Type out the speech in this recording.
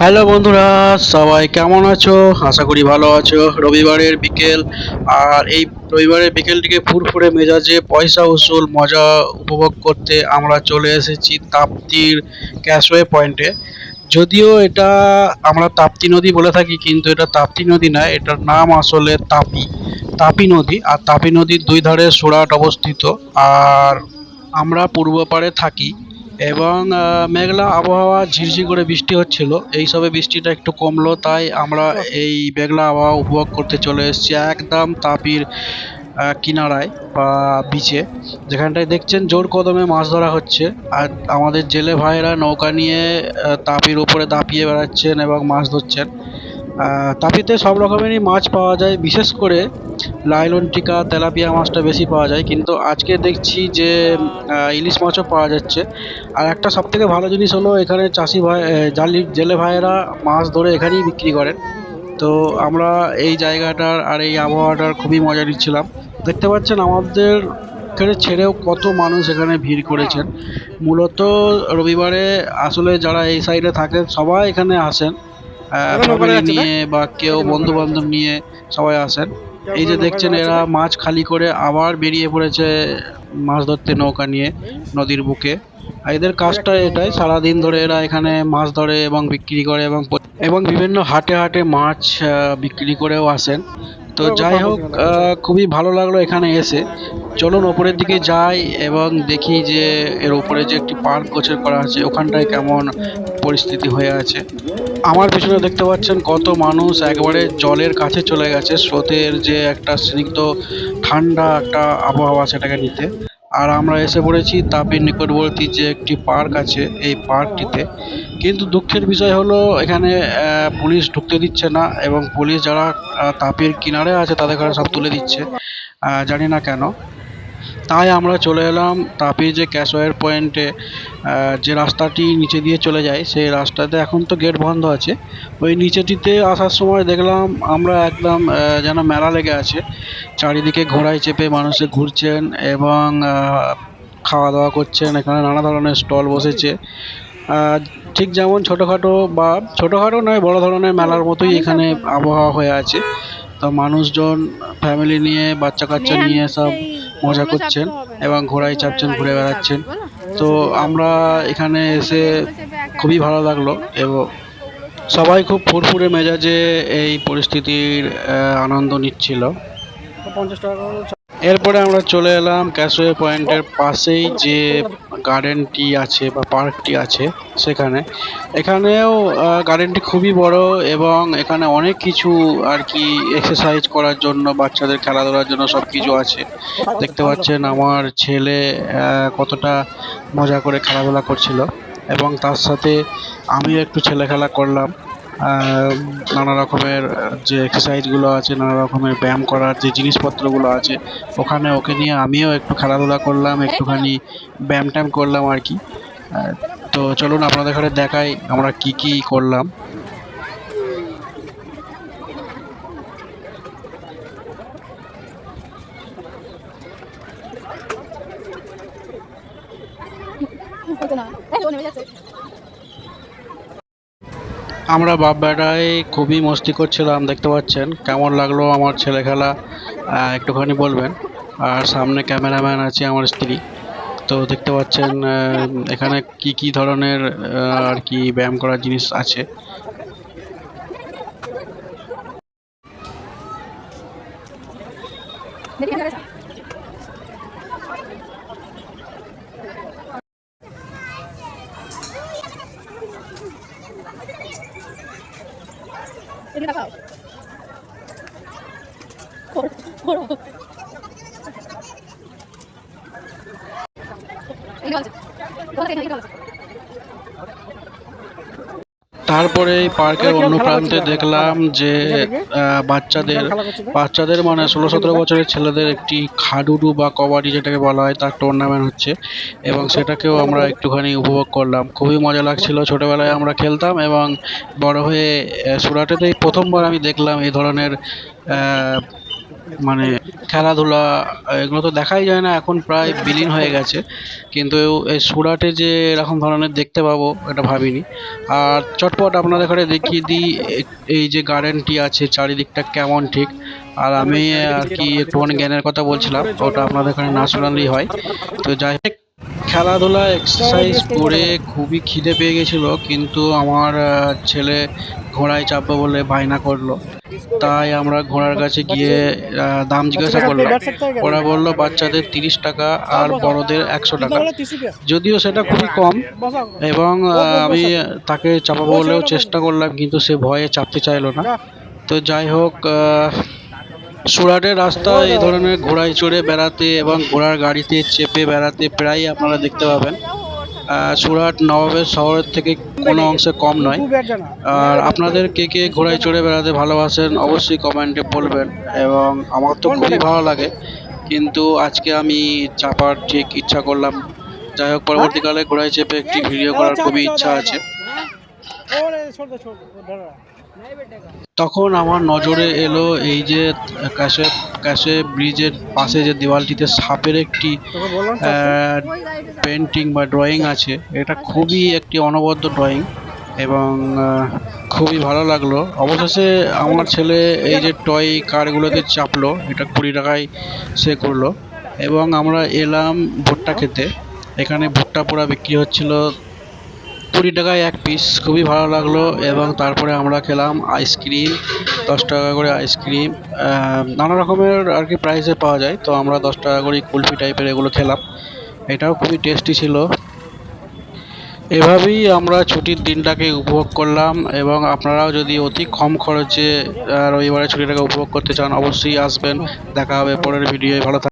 Hello বন্ধুরা, সবাই কেমন আছো? আশা করি ভালো আছো। রবিবারের বিকেল, আর এই রবিবারের বিকেলটিকে ফুরফুরে মেজাজে, পয়সা, উসুল, মজা উপভোগ করতে আমরা চলে এসেছি তাপ্তির ক্যাশওয়ে পয়েন্টে। যদিও এটা আমরা তাপ্তি নদী বলে থাকি, কিন্তু এটা তাপ্তি নদী নয় এটার নাম আসলে তাপি তাপি নদী। আর তাপি নদীর দুই ধারে সুরাট অবস্থিত। আর আমরা পূর্ব পাড়ে থাকি এবং মেঘলা আবহাওয়া ঝিরঝির করে বৃষ্টি হচ্ছিল। এই সবে বৃষ্টিটা একটু কমলো, তাই আমরা এই মেঘলা আবহাওয়া উপভোগ করতে চলে এসেছি একদম তাপির কিনারায় বা বিচে যেখানটায় দেখছেন জোর কদমে মাছ ধরা হচ্ছে। আর আমাদের জেলে ভাইয়েরা নৌকা নিয়ে তাপির উপরে দাপিয়ে বেড়াচ্ছেন এবং মাছ ধরছেন। তাপিতে সব রকমেরই মাছ পাওয়া যায়, বিশেষ করে লাইলন টিকা, তেলাপিয়া মাছটা বেশি পাওয়া যায়। কিন্তু আজকে দেখছি যে ইলিশ মাছও পাওয়া যাচ্ছে। আর একটা সব থেকে ভালো জিনিস হলো, এখানে চাষি ভাই জালি জেলে ভাইয়েরা মাছ ধরে এখানেই বিক্রি করেন। তো আমরা এই জায়গাটার আর এই আবহাওয়াটার খুবই মজা নিচ্ছিলাম। দেখতে পাচ্ছেন, আমাদের এখানে ছেড়েও কত মানুষ এখানে ভিড় করেছেন। মূলত রবিবারে আসলে যারা এই সাইডে থাকেন, সবাই এখানে আসেন। ফ্যামিলি নিয়ে বা কেউ বন্ধু বান্ধব নিয়ে সবাই আসেন। এই যে দেখছেন এরা মাছ খালি করে আবার বেরিয়ে পড়েছে মাছ ধরতে নৌকা নিয়ে নদীর বুকে। এদের কাজটা এটাই সারাদিন ধরে এরা এখানে মাছ ধরে এবং বিক্রি করে এবং এবং বিভিন্ন হাটে হাটে মাছ বিক্রি করেও আসেন। তো যাই হোক খুবই ভালো লাগল এখানে এসে। চলুন ওপরের দিকে যাই এবং দেখি যে এর ওপরে যে একটি পার্ক গোছের করা আছে ওখানটায় কেমন পরিস্থিতি হয়ে আছে। আমার পিছনে দেখতে পাচ্ছেন কত মানুষ একবারে জলের কাছে চলে গেছে স্রোতের যে একটা স্নিগ্ধ ঠান্ডা একটা আবহাওয়া সেটাকে নিতে। আর আমরা এসে পড়েছি তাপের নিকটবর্তী যে একটি পার্ক আছে এই পার্কটিতে। কিন্তু দুঃখের বিষয় হলো, এখানে পুলিশ ঢুকতে দিচ্ছে না এবং পুলিশ যারা তাপের কিনারে আছে তাদের সব তুলে দিচ্ছে। জানি না কেন। তাই আমরা চলে এলাম তাপির যে ক্যাশওয়ের পয়েন্টে যে রাস্তাটি নিচে দিয়ে চলে যায় সেই রাস্তাতে এখন তো গেট বন্ধ আছে। ওই নিচেটিতে আসার সময় দেখলাম আমরা একদম যেন মেলা লেগে আছে। চারিদিকে ঘোড়ায় চেপে মানুষে ঘুরছেন এবং খাওয়া দাওয়া করছেন এখানে নানা ধরনের স্টল বসেছে। ঠিক যেমন ছোটোখাটো বা ছোটোখাটো নয় বড় ধরনের মেলার মতোই এখানে আবহাওয়া হয়ে আছে। তো মানুষজন ফ্যামিলি নিয়ে বাচ্চা কাচ্চা নিয়ে সব মজা করছেন এবং ঘোড়ায় চাপছেন ঘুরে বেড়াচ্ছেন। তো আমরা এখানে এসে খুবই ভালো লাগল এবং সবাই খুব ফুরফুরে মেজাজে এই পরিস্থিতির আনন্দ নিচ্ছিল। পঞ্চাশ টাকা এরপরে আমরা চলে এলাম ক্যাশওয়ে পয়েন্টের পাশেই যে গার্ডেনটি আছে বা পার্কটি আছে সেখানে। এখানেও গার্ডেনটি খুবই বড় এবং এখানে অনেক কিছু আর কি এক্সারসাইজ করার জন্য, বাচ্চাদের খেলাধুলার জন্য সব কিছু আছে। দেখতে পাচ্ছেন আমার ছেলে কতটা মজা করে খেলাধুলা করছিল এবং তার সাথে আমিও একটু ছেলে খেলা করলাম। নানা রকমের যে এক্সারসাইজগুলো আছে নানা রকমের ব্যায়াম করার যে জিনিসপত্রগুলো আছে ওখানে ওকে নিয়ে আমিও একটু খেলাধুলা করলাম একটুখানি ব্যায়াম ট্যাম করলাম আর কি। তো চলুন আপনাদের ঘরে দেখাই আমরা কি কি করলাম। না? আমরা বাপ বেটায় খুবই মস্তি করছিলাম, দেখতে পাচ্ছেন? কেমন লাগল আমার ছেলে খেলা একটুখানি বলবেন। আর সামনে ক্যামেরাম্যান আছে আমার স্ত্রী। তো দেখতে পাচ্ছেন এখানে কি কি ধরনের আর কি ব্যায়াম করার জিনিস আছে দেখি দেখা যাচ্ছে এদিকে তাকাও করো করো এই গেছে কোথা থেকে গেছে তারপরে এই পার্কের অন্য প্রান্তে দেখলাম যে বাচ্চাদের বাচ্চাদের মানে ষোলো সতেরো বছরের ছেলেদের একটি খাডুডু বা কবাডি যেটাকে বলা হয় তার টুর্নামেন্ট হচ্ছে। এবং সেটাকেও আমরা একটুখানি উপভোগ করলাম। খুবই মজা লাগছিল। ছোটোবেলায় আমরা খেলতাম এবং বড় হয়ে সুরাটেতেই প্রথমবার আমি দেখলাম এই ধরনের আহ, মানে খেলাধুলা, এগুলো তো দেখাই যায় না, এখন প্রায় বিলীন হয়ে গেছে। কিন্তু এই সুরাটে যে এরকম ধরনের দেখতে পাবো, এটা ভাবিনি। আর চটপট আপনাদের ঘরে দেখিয়ে দিই, এই যে গার্ডেনটি আছে, চারিদিকটা কেমন ঠিক। আর আমি আর কি একটুখানি জ্ঞানের কথা বলছিলাম, ওটা আপনাদের এখানে না শোনালেই হয়। তো যাই হোক, খেলাধুলা এক্সারসাইজ করে খুবই খিদে পেয়ে গেছিল, কিন্তু আমার ছেলে ঘোড়ায় চাপবে বলে বায়না করল। তাই আমরা ঘোড়ার কাছে গিয়ে দাম জিজ্ঞাসা করলাম ওরা বলল বাচ্চাদের তিরিশ টাকা আর বড়দের একশো টাকা যদিও সেটা খুবই কম এবং আমি তাকে চাপা বলেও চেষ্টা করলাম কিন্তু সে ভয়ে চাপতে চাইলো না তো যাই হোক সুরাটের রাস্তা এই ধরনের ঘোড়ায় চড়ে বেড়াতে এবং ঘোড়ার গাড়িতে চেপে বেড়াতে প্রায়ই আপনারা দেখতে পাবেন সুরাট নবাবের শহরের থেকে কোনো অংশে কম নয় আর আপনাদের কে কে ঘোড়ায় চড়ে বেড়াতে ভালোবাসেন অবশ্যই কমেন্টে বলবেন এবং আমার তো খুবই ভালো লাগে কিন্তু আজকে আমি চাপার ঠিক ইচ্ছা করলাম যাই হোক পরবর্তীকালে ঘোড়ায় চেপে একটি ভিডিও করার খুবই ইচ্ছা আছে তখন আমার নজরে এলো এই যে ক্যাশে ক্যাশে ব্রিজের পাশে যে দেওয়ালটিতে সাপের একটি পেন্টিং বা ড্রয়িং আছে। এটা খুবই একটি অনবদ্য ড্রয়িং এবং খুবই ভালো লাগল। অবশেষে আমার ছেলে এই যে টয় কারগুলোতে চাপলো, এটা কুড়ি টাকায় সে করল। এবং আমরা এলাম ভুট্টা খেতে। এখানে ভুট্টা পোড়া বিক্রি হচ্ছিল কুড়ি টাকায় এক পিস খুবই ভালো লাগল এবং তারপরে আমরা খেলাম আইসক্রিম দশ টাকা করে আইসক্রিম নানা রকমের আর কি প্রাইসে পাওয়া যায়, তো আমরা দশ টাকা করে কুলফি টাইপের এগুলো খেলাম। এটাও খুবই টেস্টি ছিল। এভাবেই আমরা ছুটির দিনটাকে উপভোগ করলাম এবং আপনারাও যদি অতি কম খরচে রবিবারের ছুটিটাকে উপভোগ করতে চান, অবশ্যই আসবেন। দেখা হবে পরের ভিডিওয় ভালো থাক